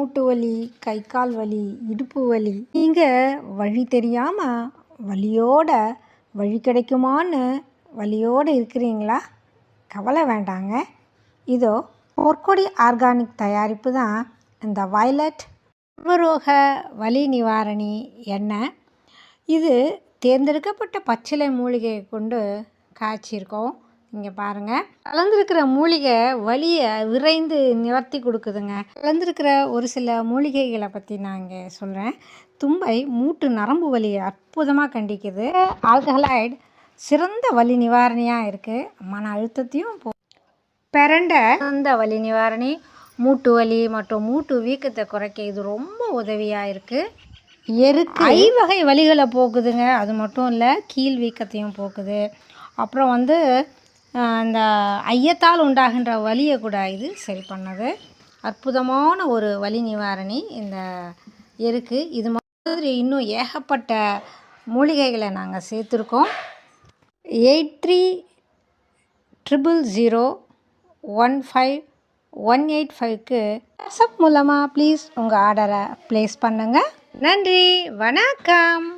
மூட்டு வலி கை கால் வலி இடுப்பு வலி. நீங்கள் வழி தெரியாமல் வலியோட வழி கிடைக்குமான்னு வலியோடு இருக்கிறீங்களா? கவலை வேண்டாங்க. இதோ பொற்கொடி ஆர்கானிக் தயாரிப்பு தான் இந்த வயலட் சர்வரோக வலி நிவாரணி எண்ணெய் இது தேர்ந்தெடுக்கப்பட்ட பச்சிலை மூலிகையை கொண்டு காய்ச்சிருக்கோம். இங்கே பாருங்கள் கலந்துருக்கிற மூலிகை வலியை விரைந்து நிவர்த்தி கொடுக்குதுங்க. கலந்துருக்கிற ஒரு சில மூலிகைகளை பற்றி நான் இங்கே சொல்கிறேன் தும்பை மூட்டு நரம்பு வலியை அற்புதமாக கண்டிக்குது. ஆல்கஹலைடு சிறந்த வலி நிவாரணியாக இருக்குது மன அழுத்தத்தையும் போ பெரண்ட சிறந்த வலி நிவாரணி மூட்டு வலி மற்றும் மூட்டு வீக்கத்தை குறைக்க இது ரொம்ப உதவியாக இருக்குது எருக்கு ஐவகை வலிகளை போக்குதுங்க. அது மட்டும் இல்லை கீழ் வீக்கத்தையும் போக்குது. அப்புறம் வந்து அந்த ஐயத்தால் உண்டாகின்ற வலியை கூட இது சரி பண்ணது. அற்புதமான ஒரு வலி நிவாரணி இந்த எருக்கு. இது மாதிரி இன்னும் ஏகப்பட்ட மூலிகைகளை நாங்கள் சேர்த்துருக்கோம். Eight three triple zero one five one eight ஃபைவ்க்கு வாட்ஸ்அப் மூலமாக ப்ளீஸ் உங்கள் ஆர்டரை ப்ளேஸ் பண்ணுங்கள் நன்றி. வணக்கம்.